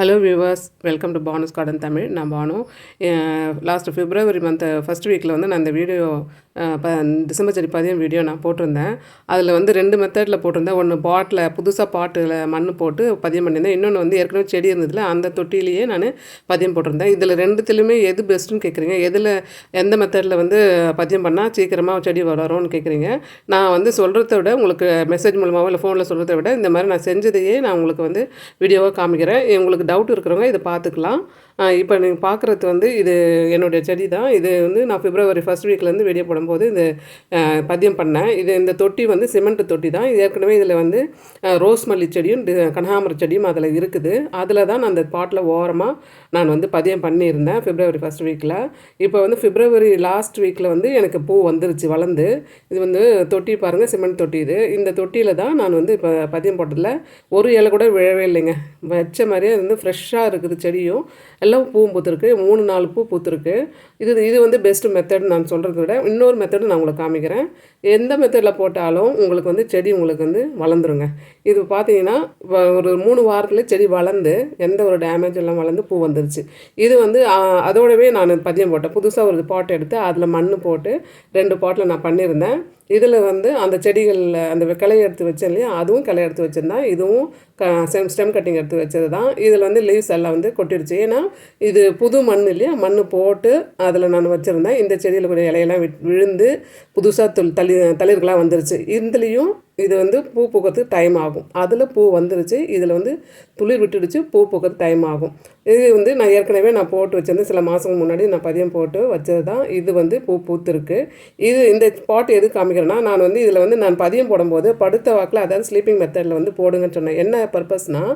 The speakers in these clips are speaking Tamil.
Hello viewers welcome to Banu's garden Tamil நான் Banu. Last February month first வீக்கில் வந்து நான் இந்த வீடியோ ப டிசம்பர் செடி பதியம் வீடியோ நான் போட்டிருந்தேன். அதில் வந்து ரெண்டு மெத்தடில் போட்டிருந்தேன். ஒன்று பாட்டில் புதுசாக பாட்டில் மண் போட்டு பதியம் பண்ணியிருந்தேன். இன்னொன்று வந்து ஏற்கனவே செடி இருந்ததில் அந்த தொட்டிலேயே நான் பதியம் போட்டிருந்தேன். இதில் ரெண்டுத்துலையுமே எது பெஸ்ட்டுன்னு கேட்குறீங்க எதில் எந்த மெத்தடில் வந்து பதியம் பண்ணால் சீக்கிரமாக செடி வளரும்னு கேட்குறீங்க நான் வந்து சொல்கிறத விட உங்களுக்கு மெசேஜ் மூலமாகவோ இல்லை ஃபோனில் சொல்கிறத விட இந்த மாதிரி நான் செஞ்சதையே நான் உங்களுக்கு வந்து வீடியோவாக காமிக்கிறேன். உங்களுக்கு டவுட் இருக்கிறவங்க இதை பார்த்துக்கலாம். இப்போ நீங்கள் பார்க்குறது வந்து இது என்னுடைய செடி தான் இது வந்து நான் பிப்ரவரி ஃபஸ்ட் வீக்லேருந்து வெளியே போடும்போது இந்த பதியம் பண்ணேன். இது இந்த தொட்டி வந்து சிமெண்ட் தொட்டி தான் இது ஏற்கனவே இதில் வந்து ரோஸ் மல்லி செடியும் கனகாமர செடியும் அதில் இருக்குது. அதில் தான் நான் அந்த பாட்டில் ஓரமாக நான் வந்து பதியம் பண்ணியிருந்தேன் பிப்ரவரி ஃபஸ்ட் வீக்கில் இப்போ வந்து பிப்ரவரி லாஸ்ட் வீக்கில் வந்து எனக்கு பூ வந்துருச்சு வளர்ந்து. இது வந்து தொட்டி பாருங்கள் சிமெண்ட் தொட்டி இது. இந்த தொட்டியில் தான் நான் வந்து இப்போ பதியம் போட்டதில் ஒரு இலை கூட விழவே இல்லைங்க. வச்ச மாதிரியே அது வந்து ஃப்ரெஷ்ஷாக இருக்குது செடியும். எல்லாம் பூ பூத்துருக்கு. மூணு நாலு பூ பூத்துருக்கு. இது இது வந்து பெஸ்ட் மெத்தட் நான் சொல்கிறத விட இன்னொரு மெத்தடு நான் உங்களுக்கு காமிக்கிறேன். எந்த மெத்தடில் போட்டாலும் உங்களுக்கு வந்து செடி உங்களுக்கு வந்து வளர்ந்துருங்க. இது பார்த்தீங்கன்னா ஒரு மூணு வாரத்தில் செடி வளர்ந்து எந்த ஒரு டேமேஜ் எல்லாம் வளர்ந்து பூ வந்துருச்சு. இது வந்து அதோடவே நான் பதியம் போட்டேன். புதுசாக ஒரு பாட் எடுத்து அதில் மண் போட்டு ரெண்டு பாட்டில் நான் பண்ணியிருந்தேன். இதில் வந்து அந்த செடிகளில் அந்த கிளைய எடுத்து வச்சேன் இல்லையா அதுவும் கிளை எடுத்து வச்சுருந்தேன். இதுவும் க ஸ்டெம் ஸ்டெம் கட்டிங் எடுத்து வச்சது தான் இதில் வந்து லீவ்ஸ் எல்லாம் வந்து கொட்டிடுச்சு. ஏன்னா இது புது மண் இல்லையா மண் போட்டு அதில் நான் வச்சுருந்தேன். இந்த செடியில் கூட இலையெல்லாம் விழுந்து புதுசாக தொல் தளி தளிர்களாக வந்துருச்சு. இதுலேயும் இது வந்து பூ பூக்கிறதுக்கு டைம் ஆகும். அதில் பூ வந்துருச்சு. இதில் வந்து துளிர் விட்டுடுச்சு. பூ பூக்கிறதுக்கு டைம் ஆகும். இது வந்து நான் ஏற்கனவே நான் போட்டு வச்சிருந்தேன். சில மாதம் முன்னாடி நான் பதியம் போட்டு வச்சது தான். இது வந்து பூ பூத்துருக்கு. இது இந்த பாட்டு எது காமிக்கிறேன்னா நான் வந்து இதில் வந்து நான் பதியம் போடும்போது படுத்த வாக்கில் அதாவது ஸ்லீப்பிங் மெத்தடில் வந்து போடுங்கன்னு சொன்னேன். என்ன பர்பஸ்னால்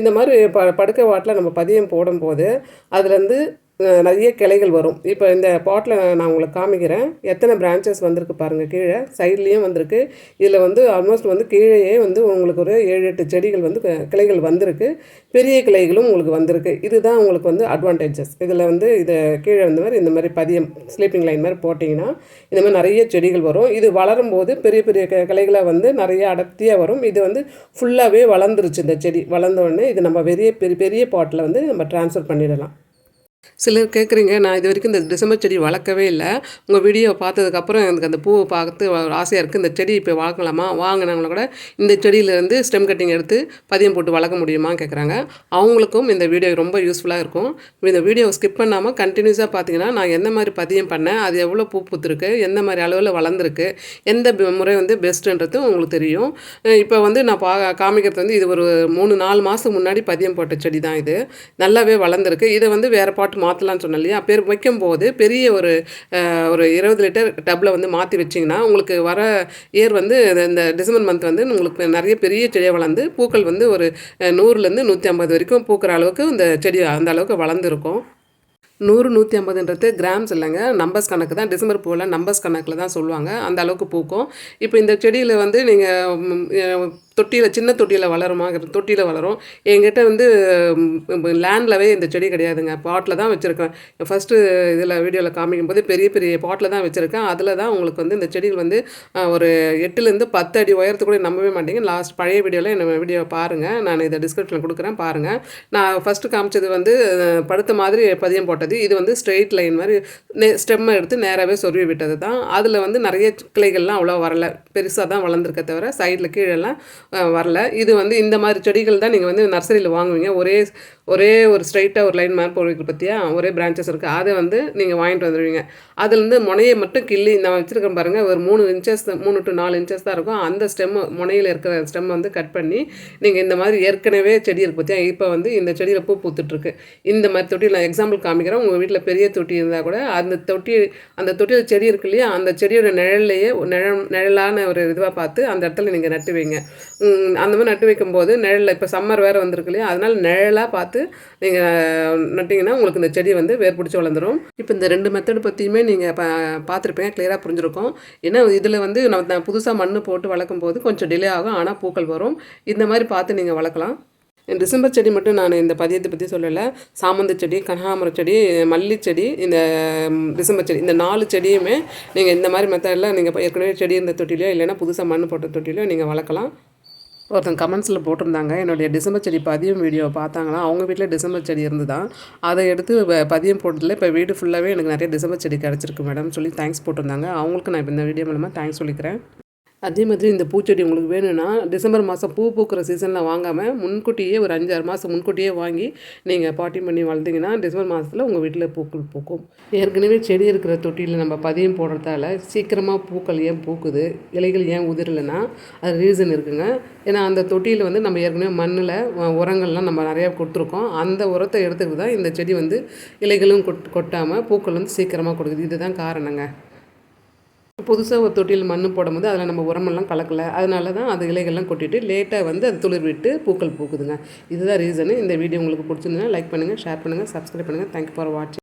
இந்த மாதிரி ப படுக்க வாட்டில் நம்ம பதியம் போடும்போது அதுலேருந்து நிறைய கிளைகள் வரும். இப்போ இந்த பாட்டில் நான் உங்களுக்கு காமிக்கிறேன். எத்தனை பிரான்ச்சஸ் வந்திருக்கு பாருங்கள் கீழே. சைட்லேயும் வந்திருக்கு. இதில் வந்து ஆல்மோஸ்ட் வந்து கீழேயே வந்து உங்களுக்கு ஒரு ஏழு எட்டு செடிகள் வந்து க- கிளைகள் வந்திருக்கு. பெரிய கிளைகளும் உங்களுக்கு வந்திருக்கு. இதுதான் உங்களுக்கு வந்து அட்வான்டேஜஸ் இதில் வந்து இதை கீழே வந்த மாதிரி இந்த மாதிரி பதியம் ஸ்லீப்பிங் லைன் மாதிரி போட்டிங்கன்னா இந்த மாதிரி நிறைய செடிகள் வரும். இது வளரும் போது பெரிய பெரிய கிளைகளாக வந்து நிறைய அடர்த்தியாக வரும். இது வந்து ஃபுல்லாகவே வளர்ந்துருச்சு இந்த செடி. வளர்ந்தோடனே இது நம்ம பெரிய பெரிய பெரிய பாட்டில் வந்து நம்ம டிரான்ஸ்ஃபர் பண்ணிடலாம். சிலர் கேட்குறீங்க நான் இது வரைக்கும் இந்த டிசம்பர் செடி வளர்க்கவே இல்லை. உங்கள் வீடியோ பார்த்ததுக்கப்புறம் எனக்கு அந்த பூவை பார்த்து ஒரு ஆசையாக இருக்குது இந்த செடி இப்போ வளர்க்கலாமா? வாங்கினவங்கள கூட இந்த செடியிலேருந்து ஸ்டெம் கட்டிங் எடுத்து பதியம் போட்டு வளர்க்க முடியுமா கேட்குறாங்க. அவங்களுக்கும் இந்த வீடியோ ரொம்ப யூஸ்ஃபுல்லாக இருக்கும். இந்த வீடியோ ஸ்கிப் பண்ணாமல் கண்டினியூஸாக பார்த்தீங்கன்னா நான் எந்த மாதிரி பதியம் பண்ணேன் அது எவ்வளோ பூ பூத்துருக்கு எந்த மாதிரி அளவில் வளர்ந்துருக்கு எந்த முறை வந்து பெஸ்ட்டுன்றது உங்களுக்கு தெரியும். இப்போ வந்து நான் பா காமிக்கிறது வந்து இது ஒரு மூணு நாலு மாதம் முன்னாடி பதியம் போட்ட செடி தான் இது. நல்லாவே வளர்ந்துருக்கு. இதை வந்து வேறு பாட்டு மாற்றலாம்னு சொன்னேன் இல்லையா? பேர் வைக்கும்போது பெரிய ஒரு ஒரு இருபது லிட்டர் டப்பில் வந்து மாற்றி வச்சிங்கன்னா உங்களுக்கு வர இயர் வந்து இந்த- டிசம்பர் மந்த் வந்து உங்களுக்கு நிறைய பெரிய செடியாக வளர்ந்து பூக்கள் வந்து ஒரு நூறுலேருந்து நூற்றி ஐம்பது வரைக்கும் பூக்கிற அளவுக்கு இந்த செடி அந்த அளவுக்கு வளர்ந்துருக்கும். நூறு நூற்றி ஐம்பதுன்றது கிராம்ஸ் இல்லைங்க. நம்பர்ஸ் கணக்கு தான். டிசம்பர் பூவில் நம்பர்ஸ் கணக்கில் தான் சொல்லுவாங்க. அந்த அளவுக்கு பூக்கும். இப்போ இந்த செடியில் வந்து நீங்கள் தொட்டியில் சின்ன தொட்டியில் வளருமா? தொட்டியில் வளரும். என்கிட்ட வந்து லேண்ட்லவே இந்த செடி கிடையாதுங்க. பாட்டில் தான் வச்சுருக்கேன். ஃபஸ்ட்டு இதில் வீடியோவில் காமிக்கும் போது பெரிய பெரிய பாட்டில் தான் வச்சுருக்கேன். அதில் தான் உங்களுக்கு வந்து இந்த செடிகள் வந்து ஒரு எட்டுலேருந்து பத்து அடி உயரத்துக்கு கூட நம்பவே மாட்டேங்க. லாஸ்ட் பழைய வீடியோவில் என்ன வீடியோ பாருங்கள் நான் இதை டிஸ்கிரிப்ஷனில் கொடுக்குறேன். பாருங்கள் நான் ஃபஸ்ட்டு காமிச்சது வந்து படுத்த மாதிரி பதியம் போட்டது. இது வந்து ஸ்ட்ரெயிட் லைன் மாதிரி நே ஸ்டெம்மை எடுத்து நேராகவே சொருவி விட்டது தான். அதில் வந்து நிறைய கிளைகள்லாம் அவ்வளோ வரல. பெருசாக தான் வளர்ந்துருக்க தவிர சைடில் கீழெல்லாம் வரல. இது வந்து இந்த மாதிரி செடிகள் தான் நீங்கள் வந்து நர்சரியில் வாங்குவீங்க. ஒரே ஒரே ஒரு ஸ்ட்ரைட்டாக ஒரு லைன் மாதிரி போடுவீங்க பற்றியா ஒரே பிரான்ச்சஸ் இருக்குது அதை வந்து நீங்கள் வாங்கிட்டு வந்துடுவீங்க அதுலேருந்து முனையை மட்டும் கிள்ளி நான் வச்சுருக்கேன் பாருங்கள் ஒரு மூணு இன்ச்சஸ் மூணு டு நாலு இன்ச்சஸ் தான் இருக்கும். அந்த ஸ்டெம் முனையில் இருக்கிற ஸ்டெம் வந்து கட் பண்ணி நீங்கள் இந்த மாதிரி ஏற்கனவே செடி இருக்குது பார்த்தியா இப்போ வந்து இந்த செடியில் பூ பூத்துட்ருக்கு இந்த மாதிரி தொட்டியில் நான் எக்ஸாம்பிள் காமிக்கிறேன். உங்கள் வீட்டில் பெரிய தொட்டி இருந்தால் கூட அந்த தொட்டி அந்த தொட்டியில் செடி இருக்கு இல்லையா? அந்த செடியோட நிழல்லையே நிழல் நிழலான ஒரு இதுவாக பார்த்து அந்த இடத்துல நீங்கள் நட்டு வைங்க அந்த மாதிரி நட்டு வைக்கும்போது நிழலில் இப்போ சம்மர் வேறு வந்திருக்கு இல்லையா? அதனால் நிழலாக பார்த்து நீங்கள் நட்டிங்கன்னா உங்களுக்கு இந்த செடி வந்து வேர் பிடிச்சி வளர்ந்துடும் இப்போ இந்த ரெண்டு மெத்தடு பற்றியுமே நீங்கள் பா பார்த்துருப்பீங்க கிளியராக புரிஞ்சிருக்கும். ஏன்னா இதில் வந்து நம்ம புதுசாக மண் போட்டு வளர்க்கும் போது கொஞ்சம் டிலே ஆகும் ஆனால் பூக்கள் வரும். இந்த மாதிரி பார்த்து நீங்கள் வளர்க்கலாம். டிசம்பர் செடி மட்டும் நான் இந்த பதியத்தை பற்றி சொல்லலை. சாமந்தி செடி கனகாமர செடி மல்லி செடி இந்த டிசம்பர் செடி இந்த நாலு செடியுமே நீங்கள் இந்த மாதிரி மெத்தடில் நீங்கள் ஏற்கனவே செடி இருந்த தொட்டிலையோ இல்லைன்னா புதுசாக மண் போட்ட தொட்டிலையோ நீங்கள் வளர்க்கலாம். ஒருத்தங்க கமெண்ட்ஸில் போட்டிருந்தாங்க. என்னுடைய டிசம்பர் செடி பதியம் வீடியோ பார்த்தாங்கன்னா அவங்க வீட்டில் டிசம்பர் செடி இருந்துதான். அதை எடுத்து பதியம் போட்டதில் இப்போ வீடு ஃபுல்லாகவே எனக்கு நிறைய டிசம்பர் செடி கிடச்சிருக்கு மேடம் சொல்லி தேங்க்ஸ் போட்டிருந்தாங்க. அவங்களுக்கு நான் இப்போ இந்த வீடியோ மூலமாக தேங்க்ஸ் சொல்லிக்கிறேன். அதே மாதிரி இந்த பூச்செடி உங்களுக்கு வேணும்னா டிசம்பர் மாதம் பூ பூக்கிற சீசனில் வாங்காமல் முன்கூட்டியே ஒரு அஞ்சாறு மாதம் முன்கூட்டியே வாங்கி நீங்கள் பாட்டி பண்ணி வளர்த்தீங்கன்னா டிசம்பர் மாதத்தில் உங்கள் வீட்டில் பூக்கள் பூக்கும். ஏற்கனவே செடி இருக்கிற தொட்டியில் நம்ம பதியம் போடுறதால சீக்கிரமாக பூக்கள் ஏன் பூக்குது இலைகள் ஏன் உதிரலைன்னா அது ரீசன் இருக்குங்க. ஏன்னா அந்த தொட்டியில் வந்து நம்ம ஏற்கனவே மண்ணில் உரங்கள்லாம் நம்ம நிறையா கொடுத்துருக்கோம். அந்த உரத்தை எடுத்துக்கிட்டு தான் இந்த செடி வந்து இலைகளும் கொட் கொட்டாமல் பூக்கள் வந்து சீக்கிரமாக கொடுக்குது. இதுதான் காரணங்க. புதுசாக ஒரு தொட்டியில் மண் போடும்போது அதில் நம்ம உரமெல்லாம் கலக்கல. அதனால தான் அது இலைகள்லாம் கொட்டிட்டு லேட்டாக வந்து அது துளிர் விட்டு பூக்கள் பூக்குதுங்க. இதுதான் ரீசனு இந்த வீடியோ உங்களுக்கு பிடிச்சிருந்ததுன்னா லைக் பண்ணுங்கள் ஷேர் பண்ணுங்கள் சப்ஸ்கிரைப் பண்ணுங்கள் தேங்க்யூ ஃபார் வாட்சிங்